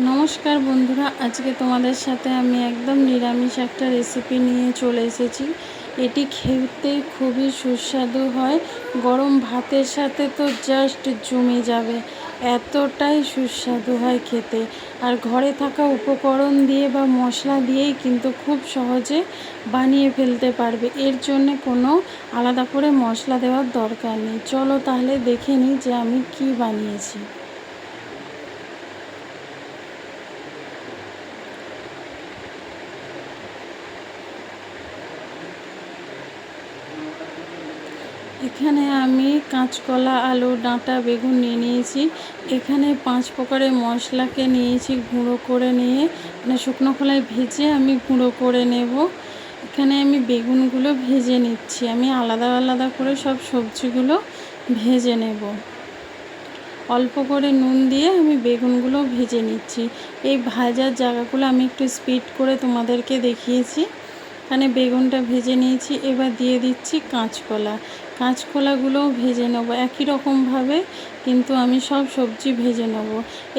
নমস্কার বন্ধুরা, আজকে তোমাদের সাথে আমি একদম নিরামিষ একটা রেসিপি নিয়ে চলে এসেছি। এটি খেতে খুবই সুস্বাদু হয়। গরম ভাতের সাথে তো জাস্ট জমে যাবে। এতটাই সুস্বাদু হয় খেতে। আর ঘরে থাকা উপকরণ দিয়ে বা মশলা দিয়েই কিন্তু খুব সহজে বানিয়ে ফেলতে পারবে। এর জন্য কোনো আলাদা করে মশলা দেওয়ার দরকার নেই। চলো তাহলে দেখে নিই যে আমি কি বানিয়েছি। এখানে আমি কাঁচকলা, আলু, ডাঁটা, বেগুন নিয়ে নিয়েছি। এখানে পাঁচ প্রকারের মশলাকে নিয়েছি, গুঁড়ো করে নিয়ে। মানে শুকনো খোলায় ভেজে আমি গুঁড়ো করে নেব। এখানে আমি বেগুনগুলো ভেজে নিচ্ছি। আমি আলাদা আলাদা করে সব সবজিগুলো ভেজে নেব। অল্প করে নুন দিয়ে আমি বেগুনগুলো ভেজে নিচ্ছি। এই ভাজার জায়গাগুলো আমি একটু স্পিড করে তোমাদেরকে দেখিয়েছি। এখানে বেগুনটা ভেজে নিয়েছি। এবার দিয়ে দিচ্ছি কাঁচকলা। কাঁচকলাগুলোও ভেজে নেব একই রকমভাবে, কিন্তু আমি সব সবজি ভেজে নেব।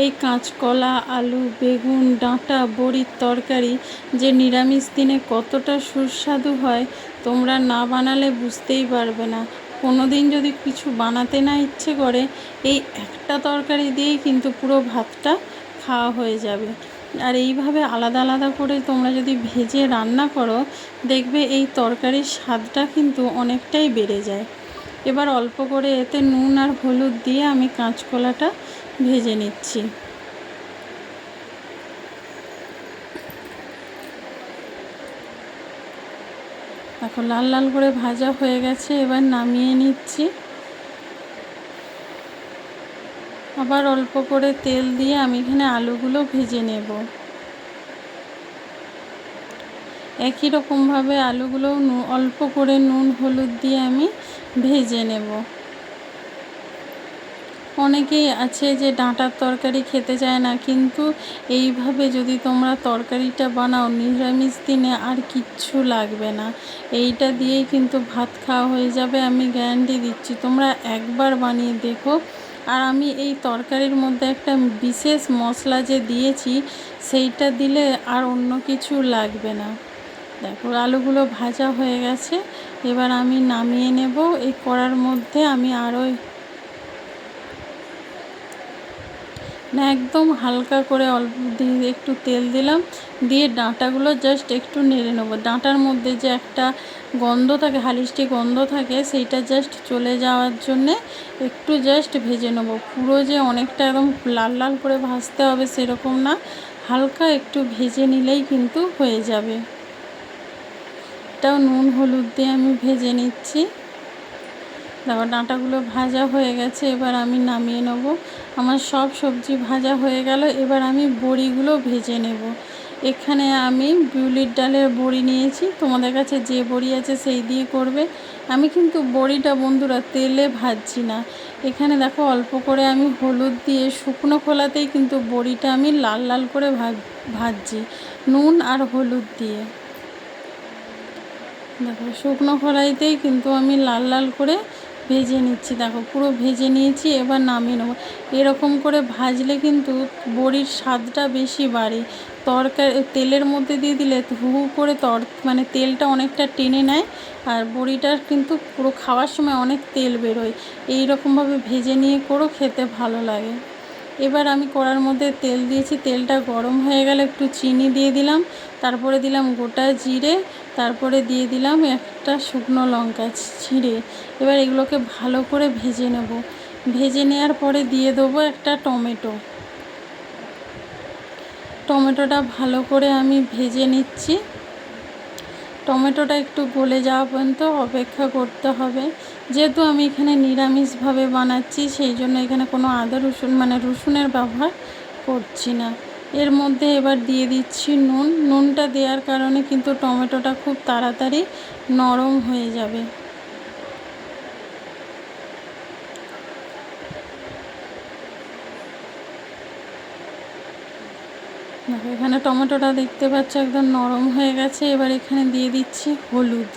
এই কাঁচকলা, আলু, বেগুন, ডাঁটা, বড়ির তরকারি যে নিরামিষ দিনে কতটা সুস্বাদু হয়, তোমরা না বানালে বুঝতেই পারবে না। কোনো দিন যদি কিছু বানাতে না ইচ্ছে করে, এই একটা তরকারি দিয়েই কিন্তু পুরো ভাতটা খাওয়া হয়ে যাবে। আর এইভাবে আলাদা আলাদা করে তোমরা যদি ভেজে রান্না করো, দেখবে এই তরকারির স্বাদটা কিন্তু অনেকটাই বেড়ে যায়। এবার অল্প করে এতে নুন আর হলুদ দিয়ে আমি কাঁচকলাটা ভেজে নিচ্ছি। এখন লাল লাল করে ভাজা হয়ে গেছে, এবার নামিয়ে নিচ্ছি। আবার অল্প করে তেল দিয়ে আমি এখানে আলুগুলো ভেজে নেব। একই রকমভাবে আলুগুলো অল্প করে নুন, হলুদ দিয়ে আমি ভেজে নেব। অনেকেই আছে যে ডাঁটার তরকারি খেতে চায় না, কিন্তু এইভাবে যদি তোমরা তরকারিটা বানাও, নিরামিষ দিনে আর কিচ্ছু লাগবে না। এইটা দিয়েই কিন্তু ভাত খাওয়া হয়ে যাবে, আমি গ্যারান্টি দিচ্ছি। তোমরা একবার বানিয়ে দেখো আর আমি এই তরকারির মধ্যে একটা বিশেষ মশলা যে দিয়েছি, সেইটা দিলে আর অন্য কিছু লাগবে না। দেখো, আলুগুলো ভাজা হয়ে গেছে। এবার আমি নামিয়ে নেব। এই কড়ার মধ্যে আমি আরও না একদম হালকা করে অল্প একটু তেল দিলাম। দিয়ে ডাঁটাগুলো জাস্ট একটু নেড়ে নেব। ডাঁটার মধ্যে যে একটা গন্ধ থাকে, হালিশটি গন্ধ থাকে, সেইটা জাস্ট চলে যাওয়ার জন্যে একটু জাস্ট ভেজে নেব। পুরো যে অনেকটা একদম লাল লাল করে ভাজতে হবে সেরকম না, হালকা একটু ভেজে নিলেই কিন্তু হয়ে যাবে। এটাও নুন হলুদ দিয়ে আমি ভেজে নিচ্ছি। দেখো, ডাঁটাগুলো ভাজা হয়ে গেছে, এবার আমি নামিয়ে নেব। আমার সব সবজি ভাজা হয়ে গেল, এবার আমি বড়িগুলো ভেজে নেব। এখানে আমি বিউলির ডালের বড়ি নিয়েছি, তোমাদের কাছে যে বড়ি আছে সেই দিয়ে করবে। আমি কিন্তু বড়িটা বন্ধুরা তেলে ভাজছি না। এখানে দেখো, অল্প করে আমি হলুদ দিয়ে শুকনো খোলাতেই কিন্তু বড়িটা আমি লাল লাল করে ভাজছি, নুন আর হলুদ দিয়ে। দেখো, শুকনো খোলাইতেই কিন্তু আমি লাল লাল করে ভেজে নিচ্ছি, দেখো, পুরো ভেজে নিয়েছি, এবার নামিয়ে নেব। এরকম করে ভাজলে কিন্তু বড়ির স্বাদটা বেশি বাড়ে। তরকারি, তেলের মধ্যে দিয়ে দিলে হু হু করে তর মানে তেলটা অনেকটা টেনে নেয়, আর বড়িটার কিন্তু পুরো খাওয়ার সময় অনেক তেল বেরোয়। এই রকমভাবে ভেজে নিয়ে করো, খেতে ভালো লাগে। এবার আমি কড়ার মধ্যে তেল দিয়েছি, তেলটা গরম হয়ে গেলে একটু চিনি দিয়ে দিলাম, তারপরে দিলাম গোটা জিরে তারপরে দিয়ে দিলাম একটা শুকনো লঙ্কা ছিঁড়ে। এবার এগুলোকে ভালো করে ভেজে নেব। ভেজে নেওয়ার পরে দিয়ে দেবো একটা টমেটো। টমেটোটা ভালো করে আমি ভেজে নিচ্ছি। টমেটোটা একটু গলে যাওয়া পর্যন্ত অপেক্ষা করতে হবে। যেহেতু আমি এখানে নিরামিষভাবে বানাচ্ছি, সেই জন্য এখানে কোনো আদা রসুন মানে রসুনের ব্যবহার করছি না। এর মধ্যে এবার দিয়ে দিচ্ছি নুন। নুনটা দেওয়ার কারণে কিন্তু টমেটোটা খুব তাড়াতাড়ি নরম হয়ে যাবে। দেখো, এখানে টমেটোটা দেখতে পাচ্ছ একদম নরম হয়ে গেছে। এবার এখানে দিয়ে দিচ্ছি হলুদ।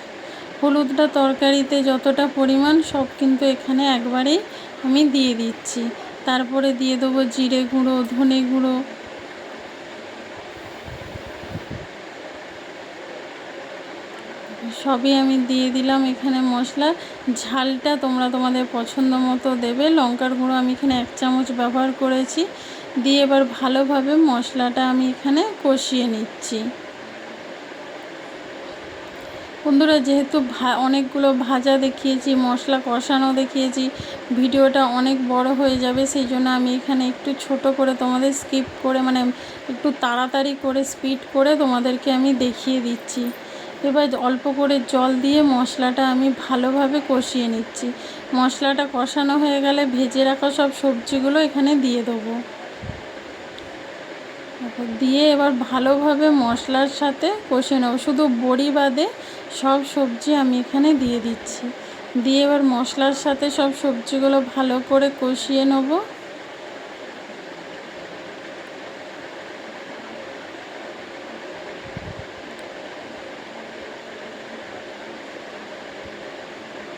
হলুদটা তরকারিতে যতটা পরিমাণ, সব কিন্তু এখানে একবারেই আমি দিয়ে দিচ্ছি। তারপরে দিয়ে দেবো জিরে গুঁড়ো, ধনে গুঁড়ো সবই আমি দিয়ে দিলাম এখানে মশলা। ঝালটা তোমরা তোমাদের পছন্দ মতো দেবে। লঙ্কার গুঁড়ো আমি এখানে এক চামচ ব্যবহার করেছি। দিয়ে এবার ভালোভাবে মশলাটা আমি এখানে কষিয়ে নিচ্ছি। বন্ধুরা, যেহেতু অনেকগুলো ভাজা দেখিয়েছি, মশলা কষানো দেখিয়েছি, ভিডিওটা অনেক বড় হয়ে যাবে, সেই জন্য আমি এখানে একটু ছোট করে তোমাদের স্কিপ করে মানে একটু তাড়াতাড়ি করে, স্পিড করে তোমাদেরকে আমি দেখিয়ে দিচ্ছি। এবার অল্প করে জল দিয়ে মশলাটা আমি ভালোভাবে কষিয়ে নিচ্ছি। মশলাটা কষানো হয়ে গেলে ভেজে রাখা সব সবজিগুলো এখানে দিয়ে দেবো। দিয়ে এবার ভালোভাবে মশলার সাথে কষে নেব। শুধু বড়ি বাদে সব সবজি আমি এখানে দিয়ে দিচ্ছি। দিয়ে এবার মশলার সাথে সব সবজিগুলো ভালো করে কষিয়ে নেব।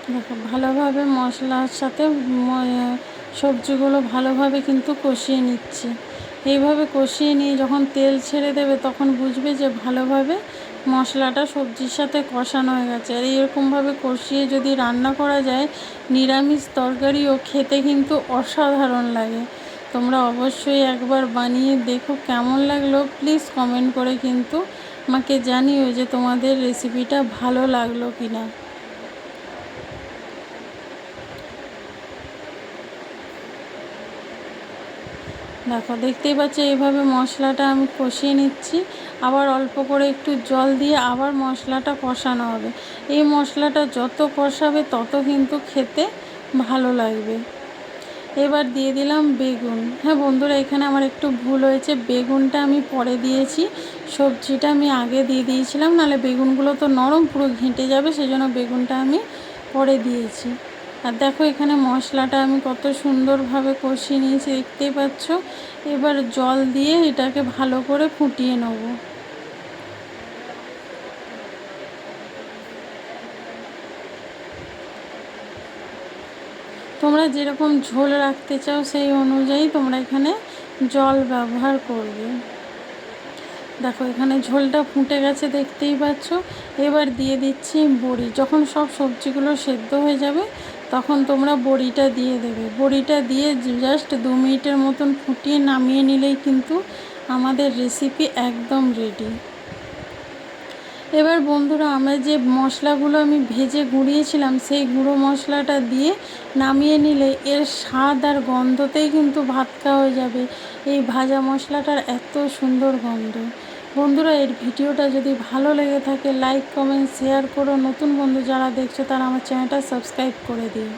দেখো, ভালোভাবে মশলার সাথে সবজিগুলো ভালোভাবে কিন্তু কষিয়ে নিচ্ছে। এইভাবে কষিয়ে নিয়ে যখন তেল ছেড়ে দেবে তখন বুঝবে যে ভালোভাবে মশলাটা সবজির সাথে কষানো হয়ে গেছে। আর এরকমভাবে কষিয়ে যদি রান্না করা যায়, নিরামিষ তরকারিও খেতে কিন্তু অসাধারণ লাগে। তোমরা অবশ্যই একবার বানিয়ে দেখো কেমন লাগল। প্লিজ কমেন্ট করে কিন্তু আমাকে জানিও যে তোমাদের রেসিপিটা ভালো লাগল কি না দেখো, দেখতেই পাচ্ছ, এইভাবে মশলাটা আমি কষিয়ে নিচ্ছি। আবার অল্প করে একটু জল দিয়ে আবার মশলাটা কষানো হবে। এই মশলাটা যত কষাবে, তত কিন্তু খেতে ভালো লাগবে। এবার দিয়ে দিলাম বেগুন। হ্যাঁ বন্ধুরা, এখানে আমার একটু ভুল হয়েছে। বেগুনটা আমি পরে দিয়েছি। সবজিটা আমি আগে দিয়ে দিয়েছিলাম, নাহলে বেগুনগুলো তো নরম পুরো ঘেঁটে যাবে, সেজন্য বেগুনটা আমি পরে দিয়েছি। আর দেখো এখানে মশলাটা আমি কত সুন্দরভাবে কষিয়ে নিয়েছি, দেখতেই পাচ্ছ? এবার জল দিয়ে এটাকে ভালো করে ফুটিয়ে নেব। তোমরা যেরকম ঝোল রাখতে চাও সেই অনুযায়ী তোমরা এখানে জল ব্যবহার করবে। দেখো এখানে ঝোলটা ফুটে গেছে, দেখতেই পাচ্ছ? এবার দিয়ে দিচ্ছি বড়ি। যখন সব সবজিগুলো সেদ্ধ হয়ে যাবে তখন তোমরা বড়িটা দিয়ে দেবে। বড়িটা দিয়ে জাস্ট দু মিনিটের মতন ফুটিয়ে নামিয়ে নিলেই কিন্তু আমাদের রেসিপি একদম রেডি এবার বন্ধুরা, আমরা যে মশলাগুলো আমি ভেজে গুঁড়িয়েছিলাম, সেই গুঁড়ো মশলাটা দিয়ে নামিয়ে নিলে এর স্বাদ আর গন্ধতেই কিন্তু ভাত খাওয়া যাবে। এই ভাজা মশলাটার এত সুন্দর গন্ধ। বন্ধুরা, এর ভিডিওটা যদি ভালো লেগে থাকে লাইক কমেন্ট শেয়ার করো। নতুন বন্ধু যারা দেখছ, তারা আমার চ্যানেলটা সাবস্ক্রাইব করে দিও।